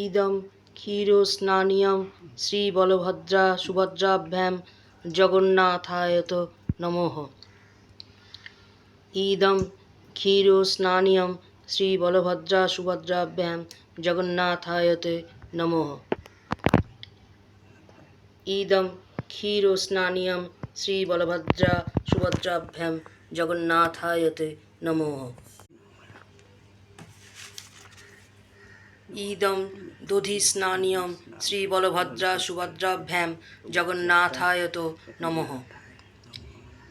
ইদম ক্ষীরস্নানিয়ম শ্রীবলভদ্রা সুভদ্রাভ্যাম জগন্নাথায়ত নমঃ। ইদম ক্ষীরস্নানিয়ম শ্রীবলভদ্রা সুভদ্রাভ্যাম জগন্নাথায়তে নমঃ। ইদম ক্ষীরস্নানিয়ম শ্রীবলভদ্রা সুভদ্রাভ্যাম জগন্নাথায়তে নমঃ। ইদম দধিস্নানিয়ম শ্রীবলভদ্রা সুভদ্রাভ্যাম জগন্নাথায়ত নমঃ।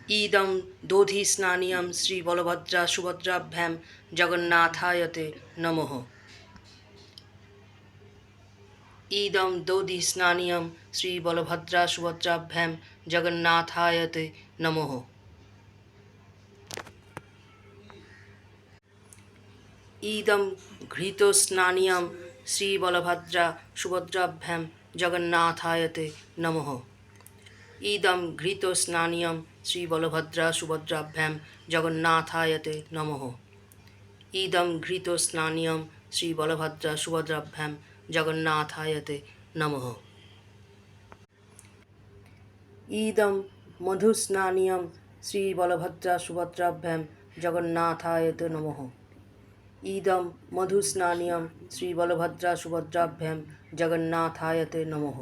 ইদম দধিস্নানিয়ম শ্রীবলভদ্রা সুভদ্রাভ্যাম জগন্নাথায়তে নমঃ। ইদম দধিস্নানিয়ম শ্রীবলভদ্রা সুভদ্রাভ্যাম জগন্নাথায়তে নমঃ। ইদম ঘৃতস্নানিয়ম শ্রীবলভদ্রা সুভদ্রাভ্যাম জগন্নাথায়তে নমঃ। ইদম ঘৃত ঘৃতস্নানিয়ম শ্রীবলভদ্রা সুভদ্রাভ্যাম জগন্নাথায়তে নমঃ। ইদম ঘৃত ঘৃতস্নানিয়ম শ্রীবলভদ্রা সুভদ্রাভ্যাম জগন্নাথায়তে নমঃ। ইদম মধুস্নানিয়ম শ্রীবলভদ্রা সুভদ্রাভ্যাম জগন্নাথায়তে নমঃ। ইদম মধুস্নানিয়ম শ্রীবলভদ্রা সুভদ্রাভ্যাম জগন্নাথায়তে নমঃ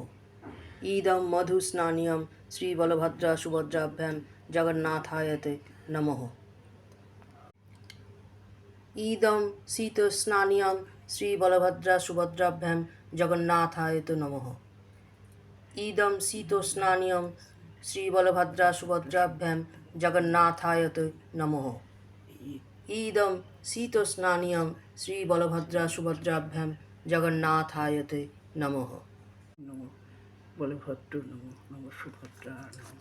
ইদম মধুস্নানিয়ম শ্রীবলভদ্রা সুভদ্রাভ্যাম জগন্নাথায়তে নমঃ ইদম শীতস্নানিয়ম শ্রীবলভদ্রা সুভদ্রাভ্যাম জগন্নাথায়তে নমঃ ইদম শীতস্নানিয়ম শ্রীবলভদ্রা সুভদ্রাভ্যাম জগন্নাথায়তে নমঃ ইদম শীতস্নানিয়ম শ্রীবলভদ্রা সুভদ্রাভ্যাম জগন্নাথায়তে নমঃ নম বলভদ্র নম নম সুভদ্রা নম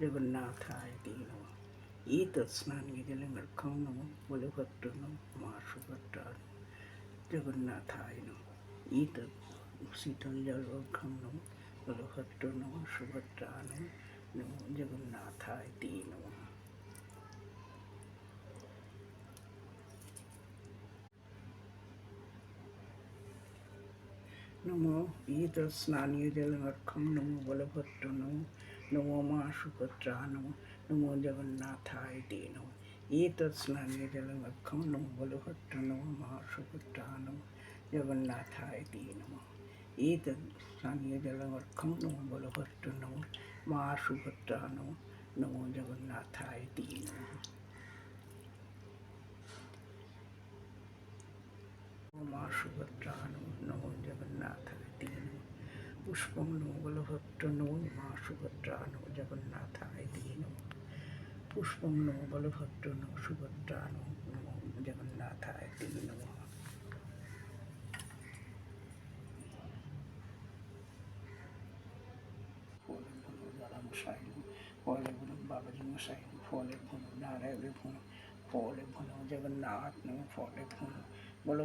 জগন্নাথায় তে নম এতস্নানে জলমর্খম নম বলভদ্র নম মা সুভদ্রা নম জগন্নাথায় নম এতৎ শীতল জলমর্খম নম বলভদ্র নম সুভদ্রা নম নম তে নম জলমর্খম নমো নমো মা সুভদ্রা, নমো নমো জগন্নাথায় তে নমো। স্নানীয় জলমর্খম নমো বলভদ্র, নমো মা সুভদ্রা, নমো জগন্নাথায় তে নমো। স্নানীয় জলমর্খম নমো বলভদ্র, নমো মা সুভদ্রা, নমো নমো জগন্নাথায় তে নমো। মা সুভদ্রা নমো নমো জগন্নাথায় তে নমো পুষ্পং নমো বলভদ্র নমো মা সুভদ্রা নমো জগন্নাথায় তে নমো পুষ্পং নমো বলভদ্র নমো সুভদ্রা নমো নমো জগন্নাথায় তে নমো ফলে ভুনো বাবাজি ফলে নারায়ণে ভুনো ফলে ভুনো জগন্নাথ ফলে ভুনো বলো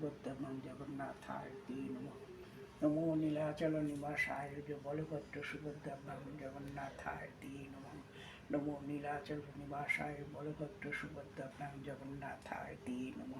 শিবদ্যমং জগন্নাথায় তে নম নমো নীলাচল নিবাসায় বলভদ্র সুভদ্রমং জগন্নাথায় তে নম নমো নীলাচল নিবাসায় বলভদ্র সুভদ্রমং জগন্নাথায় তে নম